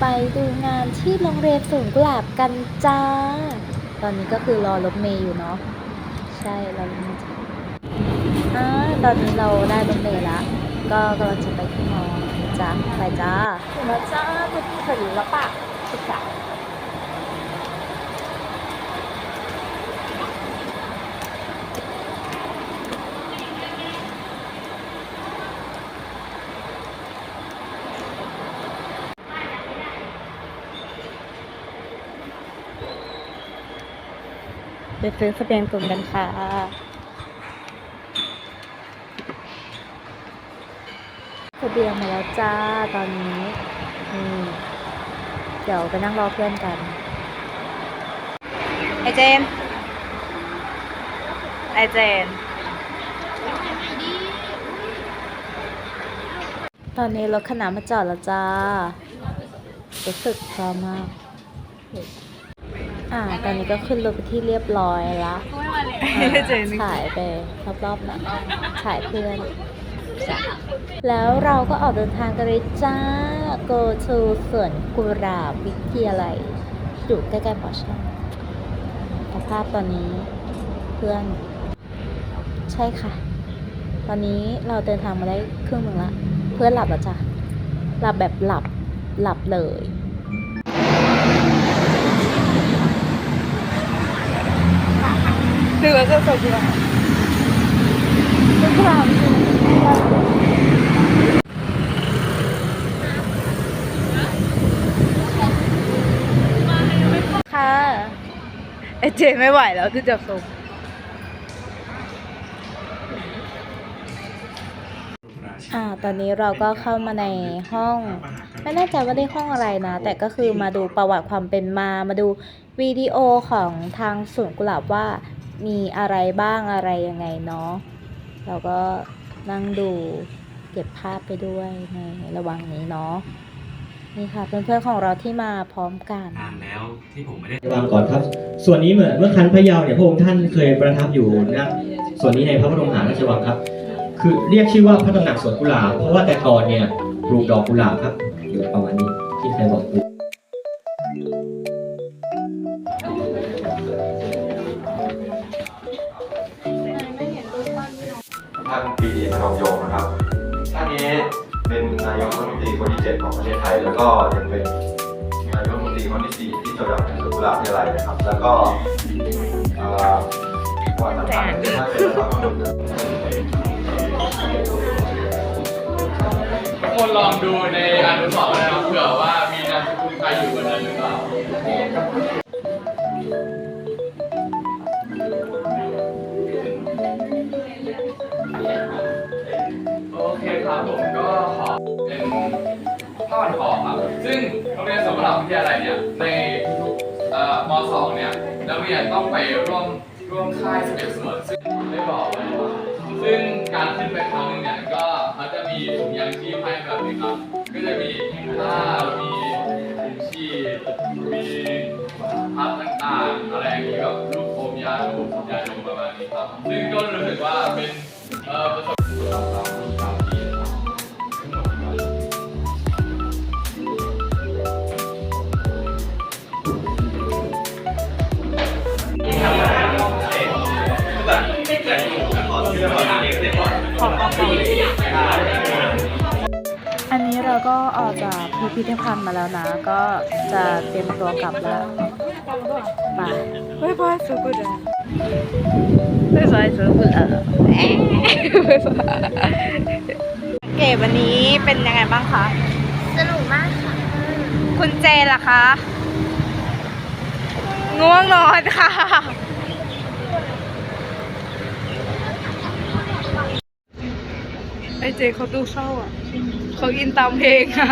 ไปดูงานที่โรงเรียนสวนกุหลาบกันจ้า ตอนนี้ก็คือรอรถเมย์อยู่เนาะ ใช่รอรถเมย์จ้าอ่าตอนนี้เราได้รถเมย์ละ ก็กำลังจะไปที่มอจ้าไปจ้าถึงแล้วจ้าถึงแล้วปะถึงจ้า ไปซื้อเสบียงตุนกันค่ะเสบียงมาแล้วจ้าตอนนี้นี่เดี๋ยวไปนั่งรอเพื่อนกัน ไอเจน ไอเจน ตอนนี้รถขนาดมาจอดแล้วจ้ารู้สึกพร้อมมาก อ่า ตอนนี้ก็ขึ้นรถไปที่เรียบร้อยละไอเจนถ่ายไปรอบๆหน่อยถ่ายเพื่อนจ้ะแล้วเราก็ออกเดินทางกันเลยจ้า go to สวนกุหลาบวิทยาลัยอยู่ใกล้ๆปอช่องสภาพตอนนี้เพื่อน ใช่ค่ะ ตอนนี้เราเดินทางมาได้ครึ่งหนึ่งละ เพื่อนหลับแล้วจ้ะ หลับแบบหลับหลับเลย ดูแล้วก็สดอยู่กุหลาบค่ะไอเจไม่ไหวแล้วที่จะส่งอ่า ตอนนี้เราก็เข้ามาในห้อง ไม่แน่ใจว่าได้ห้องอะไรนะ แต่ก็คือมาดูประวัติความเป็นมา มาดูวิดีโอของทางสวนกุหลาบว่า มีอะไรบ้างอะไรยังไงเนาะเราก็นั่งดูเก็บภาพไปด้วยในระหว่างนี้เนาะนี่ค่ะเพื่อนๆของเราที่มาพร้อมกันนานแล้วที่ผมไม่ได้วางก่อนครับ ส่วนนี้เหมือนเมื่อครั้งพระเยาว์เนี่ยพระองค์ท่านเคยประทับอยู่นะส่วนนี้ในพระบรมมหาราชวังครับ คือเรียกชื่อว่าพระตำหนักสวนกุหลาบเพราะว่าแต่ก่อนเนี่ยปลูกดอกกุหลาบครับอยู่ประมาณนี้ที่เคยบอกานปีดีพนมยงค์นะครับ ท่านนี้เป็นนายกรัฐมนตรีคนที่7ของประเทศไทย แล้วก็ยังเป็นนายกรัฐมนตรีคนที่4ที่จบจากสวนกุหลาบวิทยาลัยนะครับ แล้วก็เอ่อวันสำคัญที่ท่านเป็นรัฐมนตรีทุกคนลองดูในอนุสาวรีย์นะครับเผื่อว่ามีนามสกุลใครอยู่บนนั้นหรือเปล่า เคครับผมก็ขอเป็นผ้าพันคอครับ ซึ่งโรงเรียนสวนกุหลาบวิทยาลัยเนี่ยในม .2 เนี่ยนักเรียนต้องไปร่วมร่วมค่ายสเก็ตสวนซึ่งได้บอกไว้ว่าซึ่งการขึ้นไปครั้งหนึงเนี่ยก็เขาจะมีถุงยางชีพให้แบบนี้ครับก็จะมีผ้ามีถุงชีพมีพัดต่างๆอะไรอย่างนี้แบบรูปโฟมยารูปยาดมประมาณนี้ครับซึ่งก็รู้สึกว่าเป็นเออประสบการณ์ อันนี้เราก็ออกจากพิพิธภัณฑ์มาแล้วนะ ก็จะเตรียมตัวกลับแล้วไปบ๊ายบายสุกุดาไม่ใช่ซื้อเผื่อเก๋วันนี้เป็นยังไงบ้างคะสนุกมากค่ะ คุณเจล่ะคะง่วงนอนค่ะไอเจเขาดูเศร้าอะ เขาอินตามเพลงอะ